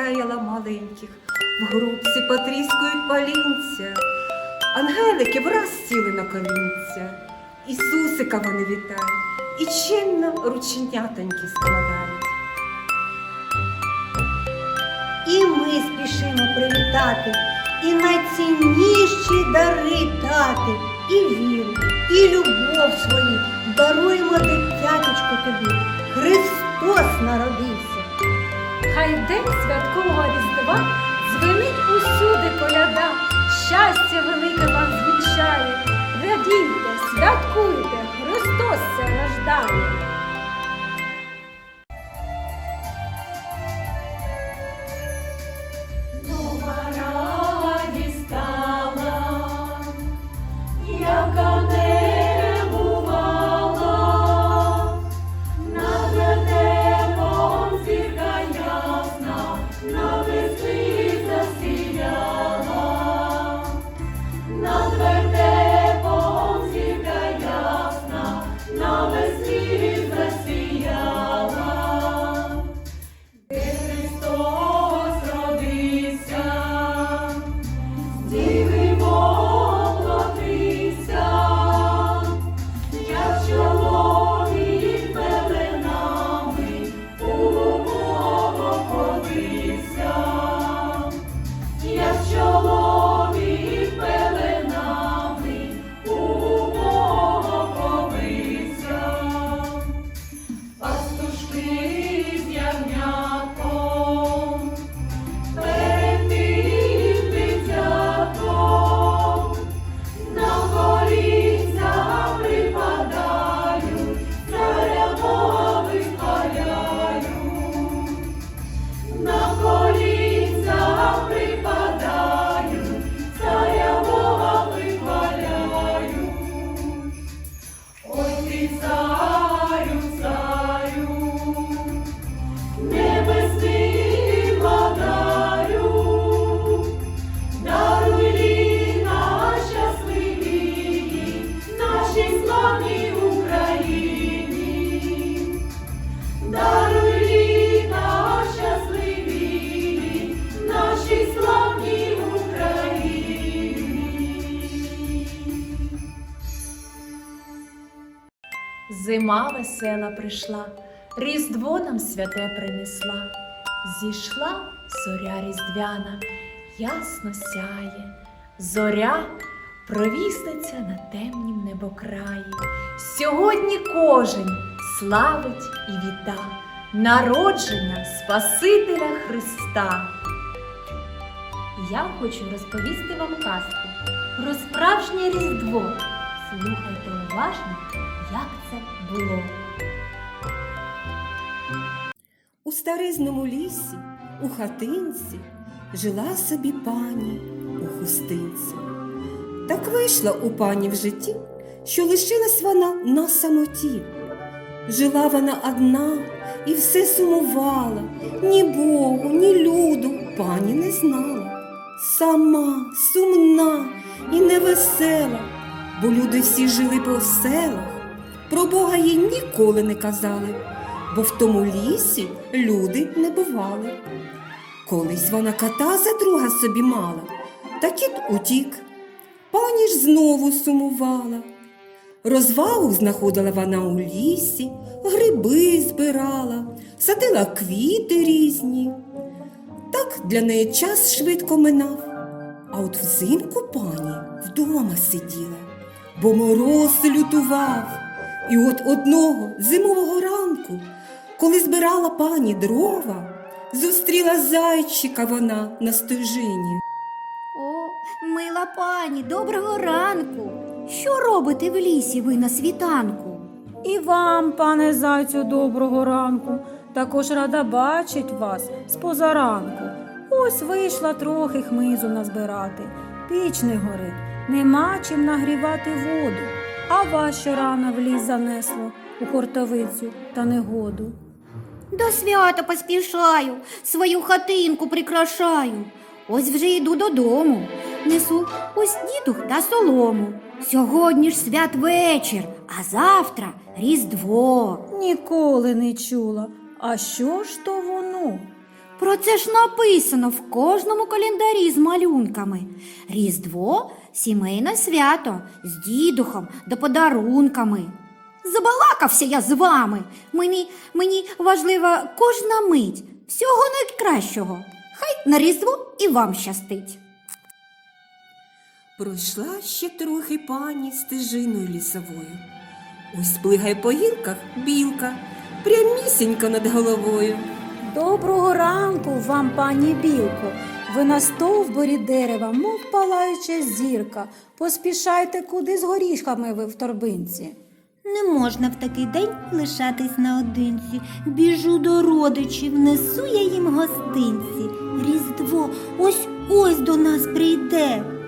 засяяла маленьких, в грубці потріскують палінця, ангелики враз сіли на колінця, Ісусика вони вітають і чинно рученятоньки складають. І ми спішимо привітати, і найцінніші дари дати, і віру, і любов свої даруємо дитяточку тобі. Христос народився. Хай день святкового різдва звенить усюди коляда, щастя велике вам звічає. Радійте, святкуйте, Христос рождає. Зима весела прийшла, Різдво нам святе принесла. Зійшла зоря різдвяна, ясно сяє. Зоря провісниться на темнім небокраї. Сьогодні кожен славить і віта народження Спасителя Христа. Я хочу розповісти вам казку про справжнє Різдво. Слухайте уважно, як було. У старизному лісі, у хатинці, жила собі пані у хустинці. Так вийшла у пані в житті, що лишилась вона на самоті. Жила вона одна і все сумувала, ні Богу, ні люду пані не знала. Сама, сумна і невесела, бо люди всі жили по селах, про Бога їй ніколи не казали, бо в тому лісі люди не бували. Колись вона кота за друга собі мала, та кіт утік. Пані ж знову сумувала. Розвагу знаходила вона у лісі, гриби збирала, садила квіти різні. Так для неї час швидко минав. А от взимку пані вдома сиділа, бо мороз лютував. І от одного зимового ранку, коли збирала пані дрова, зустріла зайчика вона на стежині. О, мила пані, доброго ранку. Що робите в лісі ви на світанку? І вам, пане зайцю, доброго ранку. Також рада бачить вас з позаранку. Ось вийшла трохи хмизу назбирати. Піч не горить, нема чим нагрівати воду. А вас що рано в ліс занесло у хортовицю та негоду. До свята поспішаю, свою хатинку прикрашаю. Ось вже йду додому, несу ось дідух та солому. Сьогодні ж святвечір, а завтра Різдво. Ніколи не чула. А що ж то воно? Про це ж написано в кожному календарі з малюнками. Різдво сімейне свято з дідухом да подарунками. Забалакався я з вами. Мені, мені важлива кожна мить. Всього найкращого. Хай на Різдво і вам щастить. Пройшла ще трохи пані стежиною лісовою. Ось плигає по гірках білка, прямісінько над головою. Доброго ранку вам, пані білко. Ви на стовборі дерева, мов палаюча зірка. Поспішайте куди з горішками ви в торбинці. Не можна в такий день лишатись наодинці. Біжу до родичів, несу я їм гостинці. Різдво ось ось до нас прийде.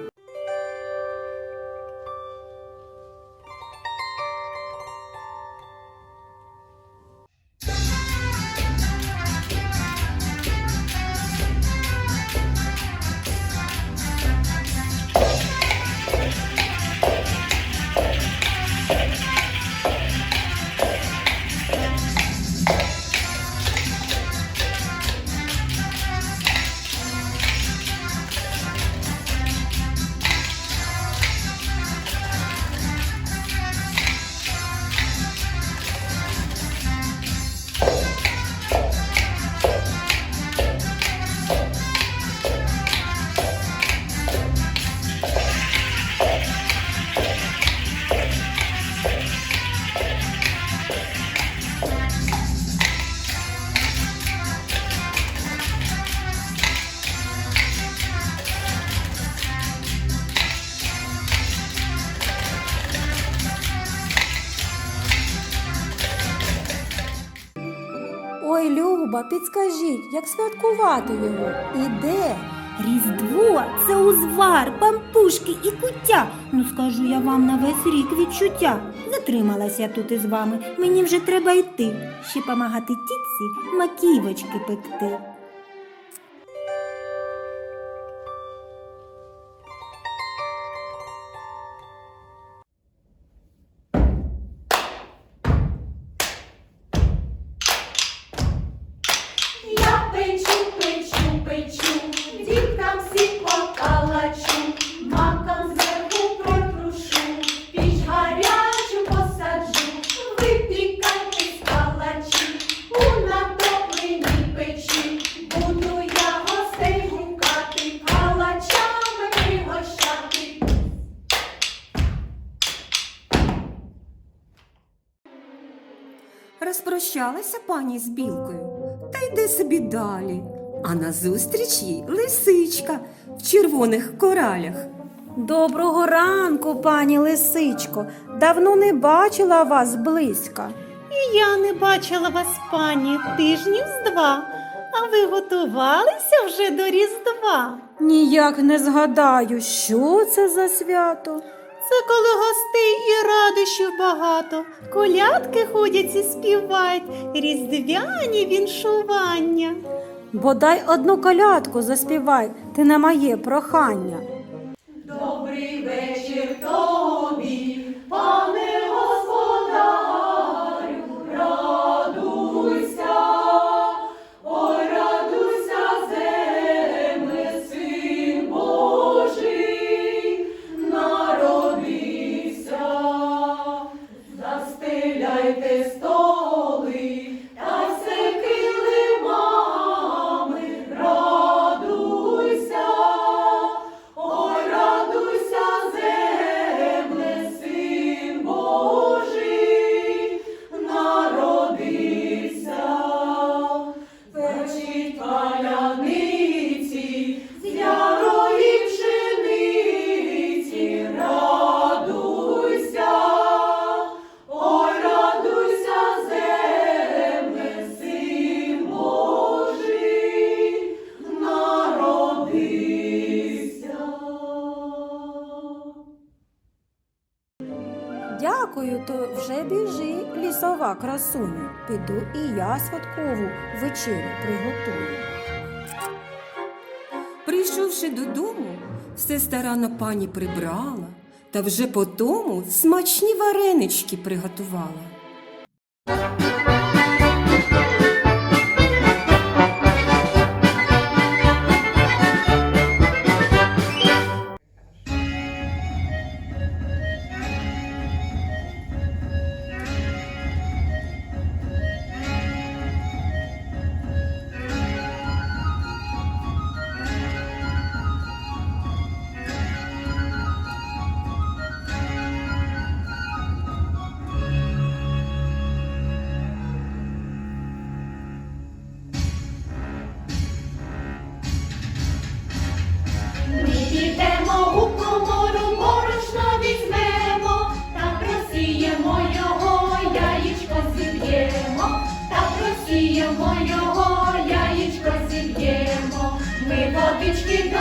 Люба, підскажіть, як святкувати його і де? Різдво це узвар, пампушки і куття. Ну скажу я вам на весь рік відчуття. Затрималась я тут із вами, мені вже треба йти. Ще помагати тітці маківочки пекти. Розпрощалася пані з білкою та йде собі далі. А назустріч їй лисичка в червоних коралях. Доброго ранку, пані лисичко. Давно не бачила вас близька. І я не бачила вас, пані, тижнів з два. А ви готувалися вже до Різдва? Ніяк не згадаю, що це за свято. Це коли гостей і радощів багато, колядки ходять і співають, різдвяні віншування. Бодай одну колядку заспівай, ти на моє прохання. Добрий вечір тобі, пане красуню. Піду і я святкову вечерю приготую. Прийшовши додому, все старанно пані прибрала, та вже по тому смачні варенички приготувала. Посмажимо його, яєчко зіб'ємо, ми водички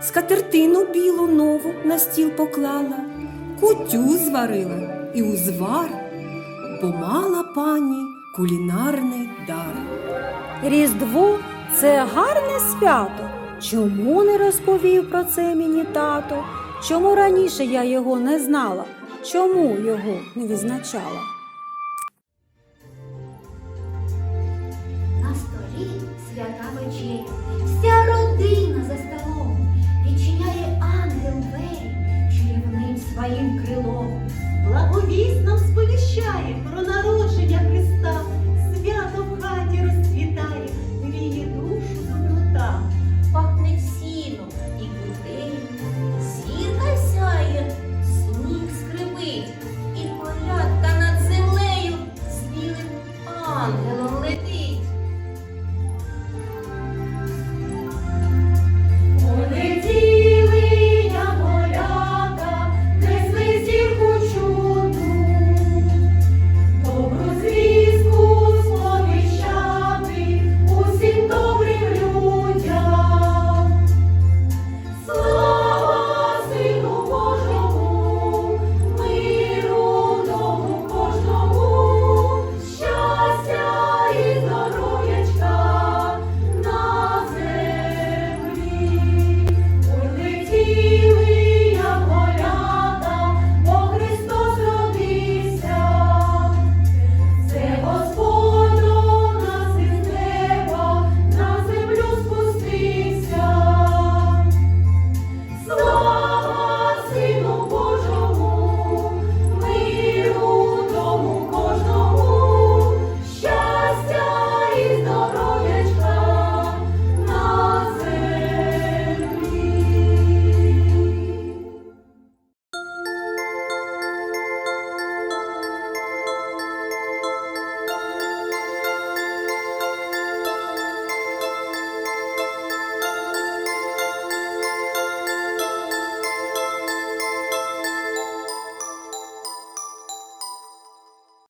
Скатертину білу нову на стіл поклала, кутю зварила і узвар, бо мала пані кулінарний дар. Різдво це гарне свято. Чому не розповів про це мені тато? Чому раніше я його не знала? Чому його не відзначала?